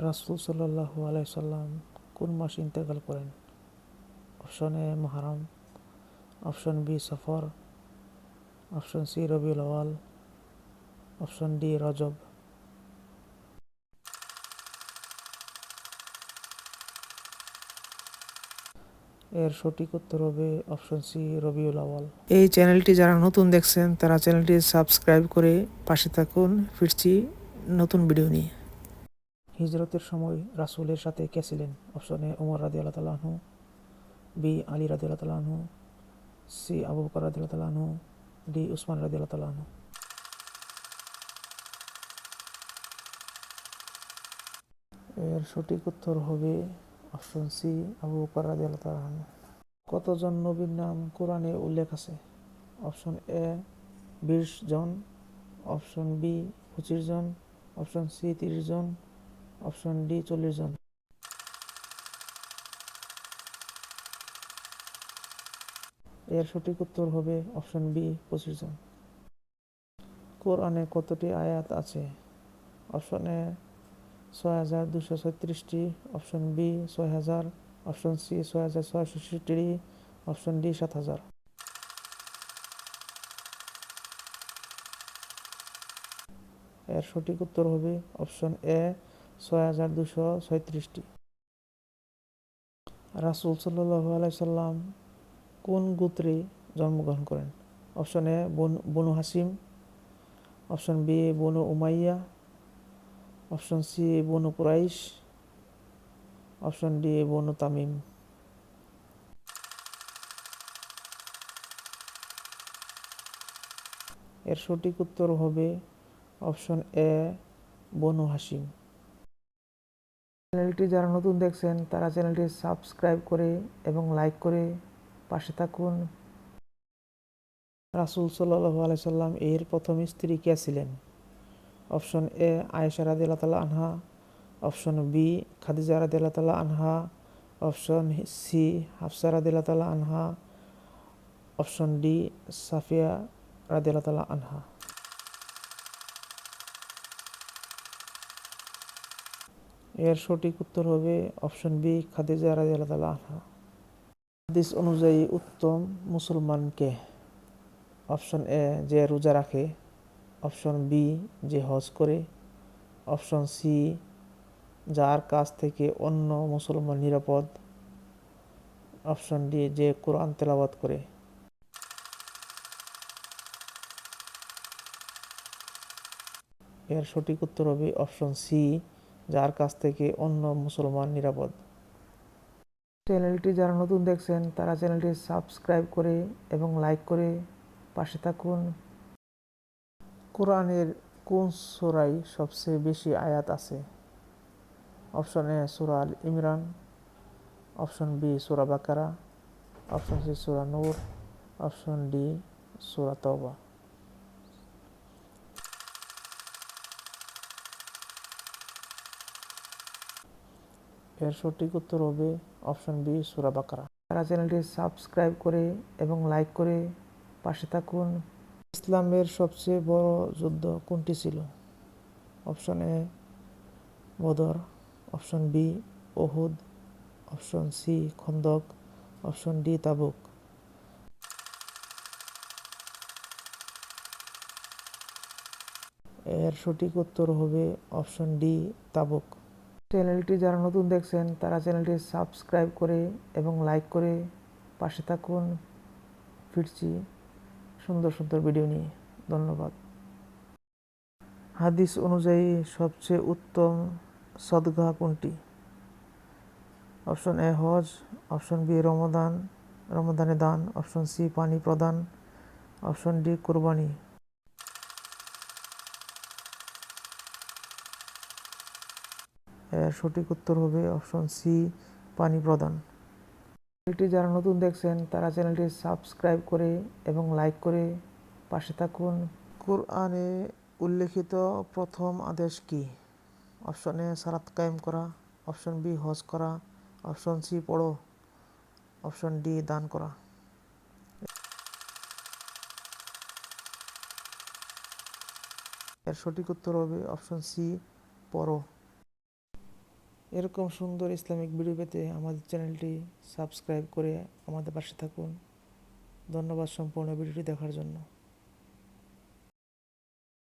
রাসুল সাল্লাহু আলাইসাল্লাম কোন মাসে ইন্তেকাল করেন? অপশন এ, মহারম। অপশন বি, সফর। অপশন সি, রবিউল আওয়াল অপশন ডি, রজব। এর সঠিক উত্তর হবে অপশন সি, রবিউল আওয়াল এই চ্যানেলটি যারা নতুন দেখছেন, তারা চ্যানেলটি সাবস্ক্রাইব করে পাশে থাকুন। ফিরছি নতুন ভিডিও নিয়ে। হিজরতের সময় রাসূলের সাথে কে ছিলেন অপশন এ ওমর রাদি আল্লাহ তালাহু বি আলী রাদি আল্লাহ তালাহু সি আবু বকর রাদি আল্লাহ তালাহু ডি উসমান রাদি আল্লাহ তালাহু এর সঠিক উত্তর হবে অপশন সি আবু বকর রাদি আল্লাহ তালাহু কতজন নবীর নাম কোরআনে উল্লেখ আছে? অপশন এ বিশ জন। অপশন বি পঁচিশ জন। অপশন সি তিরিশ জন। অপশন ডি, চল্লিশ জন। এর সঠিক উত্তর হবে অপশন বি, পঁচিশ জন। কোরআনে কতটি আয়াত আছে? অপশন এ, ছয় হাজার দুশো ছত্রিশটি। অপশন বি, ছয় হাজার। অপশন সি, ছয় হাজার ছয়শো ছেষট্টি। অপশন ডি, সাত হাজার। এর সঠিক উত্তর হবে অপশন এ ছয় হাজার দুশো ছয়ত্রিশটি। রাসুল সাল্লাহ আলাইসাল্লাম কোন গোত্রে জন্মগ্রহণ করেন? অপশন এ বনু হাসিম, অপশন বি, বনু উমাইয়া, অপশন সি, বনু কুরাইশ, অপশন ডি, বনু তামিম। এর সঠিক উত্তর হবে অপশন এ, বনু হাসিম। চ্যানেলটি যারা নতুন দেখছেন, তারা চ্যানেলটি সাবস্ক্রাইব করে এবং লাইক করে পাশে থাকুন। রাসুল সাল্লাহ আলাইসাল্লাম এর প্রথম স্ত্রী কে ছিলেন? অপশন এ, আয়েশা রাদিল্লা তালা আনহা। অপশন বি, খাদিজা রাদিল্লা তালা আনহা। অপশন সি, হাফসা রাদিল্লা তালা আনহা। অপশন ডি, সাফিয়া রাদিল্লা তালা আনহা। এর সঠিক উত্তর হবে অপশন বি, খাদিজা তাআলা আনহা। হাদিস অনুযায়ী উত্তম মুসলমানকে অপশন এ, যে রোজা রাখে। অপশন বি, যে হজ করে। অপশন সি, যার কাছ থেকে অন্য মুসলমান নিরাপদ। অপশন ডি, যে কোরআন তেলাবাদ করে। এর সঠিক উত্তর হবে অপশন সি যার কাছ থেকে অন্য মুসলমান নিরাপদ। চ্যানেলটি যারা নতুন দেখছেন, তারা চ্যানেলটি সাবস্ক্রাইব করে এবং লাইক করে পাশে থাকুন। কোরআনের কোন সোরাই সবচেয়ে বেশি আয়াত আছে? অপশন এ সুরা আল ইমরান, অপশন বি সুরা বাকারা, অপশন সি সুরা নূর, অপশন ডি সুরা তওবা। এর সঠিক উত্তর হবে অপশন বি, সুরা বাকারা। তারা চ্যানেলটি সাবস্ক্রাইব করে এবং লাইক করে পাশে থাকুন, ইসলামের সবচেয়ে বড় যুদ্ধ কোনটি ছিল? অপশন এ, বদর। অপশন বি ওহুদ অপশন সি, খন্দক। অপশন ডি, তাবুক। এর সঠিক উত্তর হবে অপশন ডি, তাবুক। চ্যানেলটি যারা নতুন দেখছেন, তারা চ্যানেলটি সাবস্ক্রাইব করে এবং লাইক করে পাশে থাকুন। ফিরছি সুন্দর সুন্দর ভিডিও নিয়ে। ধন্যবাদ। হাদিস অনুযায়ী সবচেয়ে উত্তম সদগা কোনটি? অপশন এ হজ, অপশন বি রমদান, রমদানে দান, অপশন সি পানি প্রদান, অপশন ডি কোরবানি। এর সঠিক উত্তর হবে অপশন সি, পানি প্রদান। চ্যানেলটি যারা নতুন দেখছেন, তারা চ্যানেলটি সাবস্ক্রাইব করে এবং লাইক করে পাশে থাকুন। কোরআনে উল্লেখিত প্রথম আদেশ কি? অপশন এ সারাত কায়েম করা। অপশন বি, হজ করা। অপশন সি, পড়ো। অপশন ডি, দান করা। এর সঠিক উত্তর হবে অপশন সি, পড়ো। এরকম সুন্দর ইসলামিক ভিডিও পেতে আমাদের চ্যানেলটি সাবস্ক্রাইব করে আমাদের পাশে থাকুন। ধন্যবাদ সম্পূর্ণ ভিডিওটি দেখার জন্য।